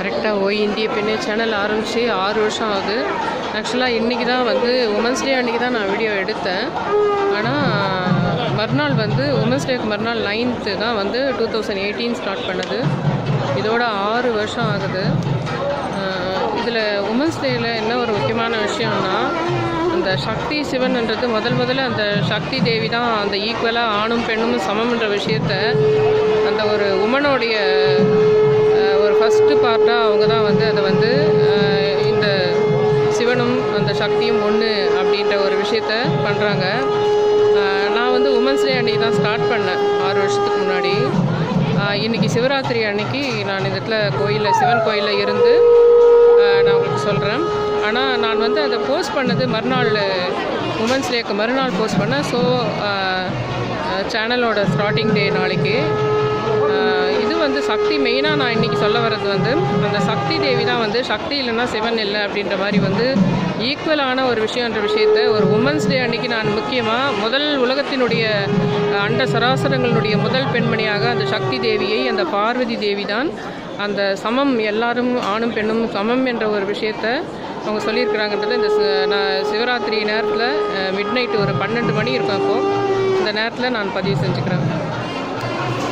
கரெக்டாக ஓய் இந்திய பெண்ணு சேனல் ஆரம்பித்து ஆறு வருஷம் ஆகுது. ஆக்சுவலாக இன்றைக்கி தான் வந்து உமன்ஸ் டே அன்றைக்கி தான் நான் வீடியோ எடுத்தேன். ஆனால் மறுநாள் வந்து உமன்ஸ் டேக்கு மறுநாள் நைன்த்து தான் வந்து டூ தௌசண்ட் எயிட்டீன் ஸ்டார்ட் பண்ணது. இதோட ஆறு வருஷம் ஆகுது. இதில் உமன்ஸ் டேயில் என்ன ஒரு முக்கியமான விஷயம்னா அந்த சக்தி சிவன்ன்றது முதல் முதல்ல அந்த சக்தி தேவி தான் அந்த ஈக்குவலாக ஆணும் பெண்ணும் சமம்ன்ற விஷயத்த அந்த ஒரு உமனோடைய ஃபஸ்ட்டு பார்ட்டாக அவங்க தான் வந்து அதை வந்து இந்த சிவனும் அந்த சக்தியும் ஒன்று அப்படின்ற ஒரு விஷயத்த பண்ணுறாங்க நான் வந்து உமன்ஸ் டே அன்றைக்கி தான் ஸ்டார்ட் பண்ணேன் ஆறு வருஷத்துக்கு முன்னாடி. இன்றைக்கி இன்னைக்கு சிவராத்திரி அன்னைக்கு நான் இந்த இடத்துல கோயிலில் சிவன் கோயிலில் இருந்து நான் உங்களுக்கு சொல்கிறேன் ஆனால் நான் வந்து அதை போஸ்ட் பண்ணது மறுநாள் உமன்ஸ் டேக்கு மறுநாள் போஸ்ட் பண்ணேன். ஸோ சேனலோட ஸ்டார்டிங் டே நாளைக்கு. சக்தி மெயினாக நான் இன்றைக்கி சொல்ல வர்றது வந்து அந்த சக்தி தேவி தான் வந்து சக்தி இல்லைன்னா சிவன் இல்லை அப்படின்ற மாதிரி வந்து ஈக்குவலான ஒரு விஷயன்ற விஷயத்த ஒரு உமன்ஸ் டே அன்னைக்கு நான் முக்கியமாக முதல் உலகத்தினுடைய அண்ட சராசரங்களுடைய முதல் பெண்மணியாக அந்த சக்தி தேவியை அந்த பார்வதி தேவி தான் அந்த சமம் எல்லாரும் ஆணும் பெண்ணும் சமம் என்ற ஒரு விஷயத்த அவங்க சொல்லியிருக்கிறாங்கன்றது இந்த நான் சிவராத்திரி நேரத்தில் மிட் நைட்டு ஒரு பன்னெண்டு மணி இருக்கும் அப்போது இந்த நேரத்தில் நான் பதிவு செஞ்சுக்கிறேன்.